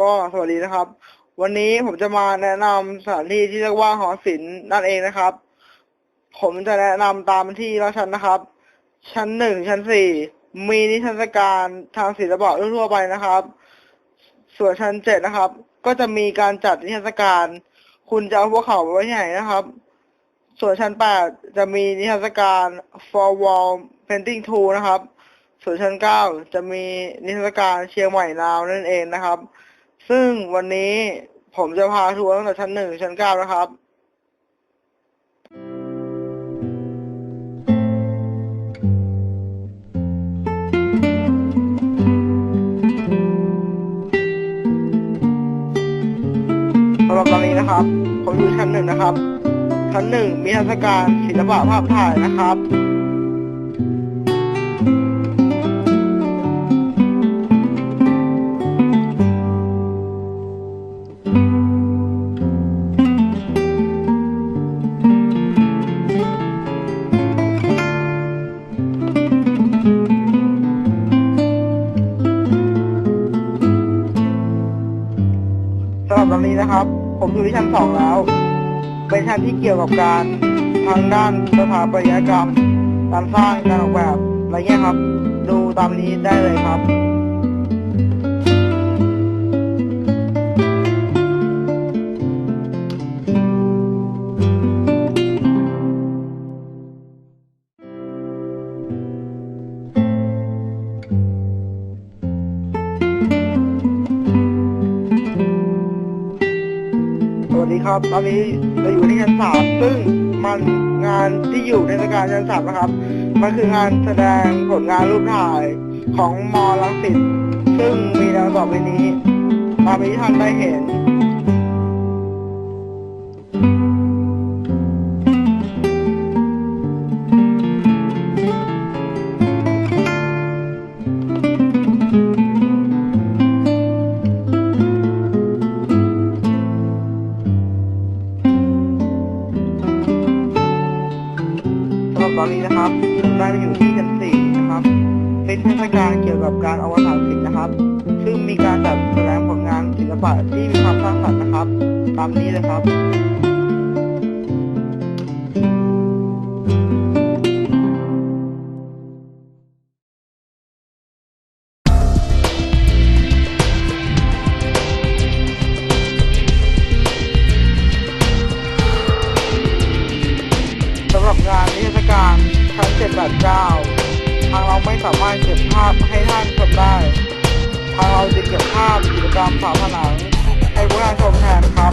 ก็สวัสดีนะครับ วันนี้ผมจะมาแนะนำสถานที่ที่เรียกว่าหอศิลป์นั่นเองนะครับ ผมจะแนะนำตามที่ละชั้นนะครับ ชั้นหนึ่งชั้นสี่มีนิทรรศการทางศิลปะทั่วไปนะครับ ส่วนชั้นเจ็ดนะครับ ก็จะมีการจัดนิทรรศการ คุณจะเอาพวกเขาไปไว้ที่ไหนนะครับ ส่วนชั้นแปดจะมีนิทรรศการ for wall painting tool นะครับส่วนชั้นเก้าจะมีนิทรรศการเชียงใหม่นาวนั่นเองนะครับ ซึ่งวันนี้ผมจะพาทัวร์ตั้งแต่ชั้นหนึ่งถึงชั้นเก้านะครับ สำหรับตอนนี้นะครับ ผมอยู่ชั้นหนึ่งนะครับ ชั้นหนึ่งมีเทรรศการศิลปะภาพถ่ายนะครับ ตอนนี้นะครับ ผมอยู่ที่ชั้นสองแล้ว เป็นชั้นที่เกี่ยวกับการทางด้านสถาปัตยกรรม การสร้างการออกแบบอะไรเงี้ยครับ ดูตามนี้ได้เลยครับ ดีครับ ตอนนี้เราอยู่ที่ชั้นสามซึ่งมันงานที่อยู่ในเทศกาลชั้นสามนะครับ มันคืองานแสดงผลงานรูปถ่ายของมอลังสิตซึ่งมีดังต่อไปนี้ตามที่ท่านได้เห็น ตอนนี้นะครับผมได้มาอยู่ที่ชั้นสี่นะครับ เป็นเทศกาลเกี่ยวกับการอวสานศิลป์นะครับ ซึ่งมีการจัดแสดงผลงานศิลปะที่มีความสร้างสรรค์นะครับ ตามนี้เลยครับ แระเก้า ทางเราไม่สามารถเก็บภาพให้ท่านชมได้ ทางเราจะเก็บภาพกิจกรรมฝาผนังให้ผู้ท่านชมแทนครับ